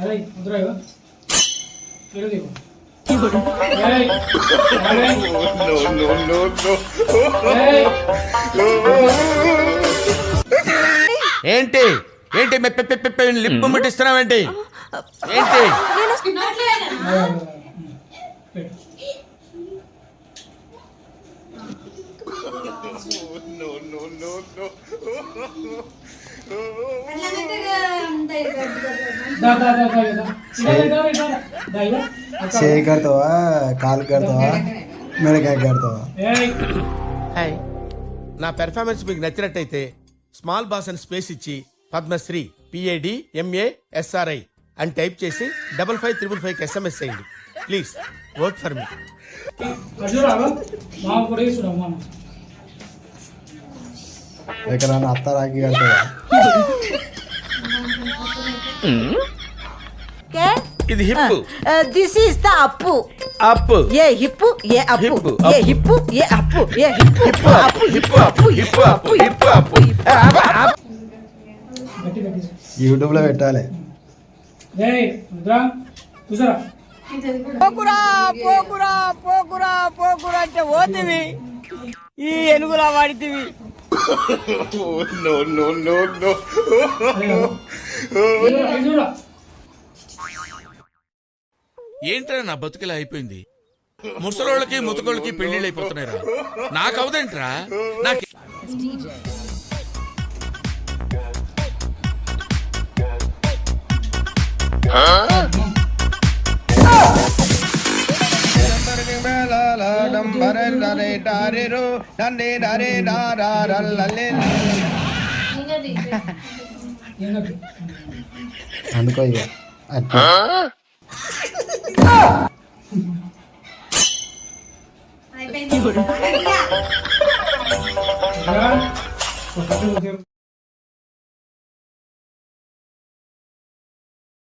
అరే ముద్ర ఇవ్వ. ఇరుగు ఇవ్వు. ఏంటి ఏంటి మెప్పి పెప్పి పెప్పి లిప్ ముట్టిస్తున్నావేంటి ఏంటి అదే, అదే, అదే. పెట్టు. దా, దా, దా, దా, దా. ఇదా, ఇదా, ఇదా. దా, ఇవ్వ. అక్క. చేయి కడతావా? కాలు కడతావా? మెడకాయ కడతావా? నా పెర్ఫార్మెన్స్ మీకు నచ్చినట్టయితే స్మాల్ బాస్ అని స్పేస్ ఇచ్చి పద్మశ్రీ పిఏడి ఎంఏ ఎస్ఆర్ఐ అని టైప్ చేసి double five triple five SMS చేయండి. ప్లీజ్ వర్క్ ఫర్ మీ అటు చూడు, అవ్వ. మామ కూడా చూడు మామ ఎక్కడన్నా అత్త రాకి కడతావా? దిస్ ఇస్ ద అప్పు. అప్పు. ఏ హిప్ ఏ అప్పు. ఏ హిప్ ఏ అప్పు. ఏ అప్పు అప్పు అప్పు హిప్ అప్పు హిప్ యూట్యూబ్లో పెట్టాలి. పోకురా పోకురా పోకురా పోకురా అంటే పోతివి ఈ ఎనుగులా వాడితివి. ఇటు చూడు, ఇటు చూడు. ఏంట్రా నా బతుకిలా అయిపోయింది? ముసలోళ్ళకి ముతకోళ్ళకి పెళ్ళిళ్ళు అయిపోతున్నాయిరా. నాకు అవదేంట్రా? నాకు అందుకో ఇక అట్లా. ముద్ర. ఒక గట్టి కొద్దిగా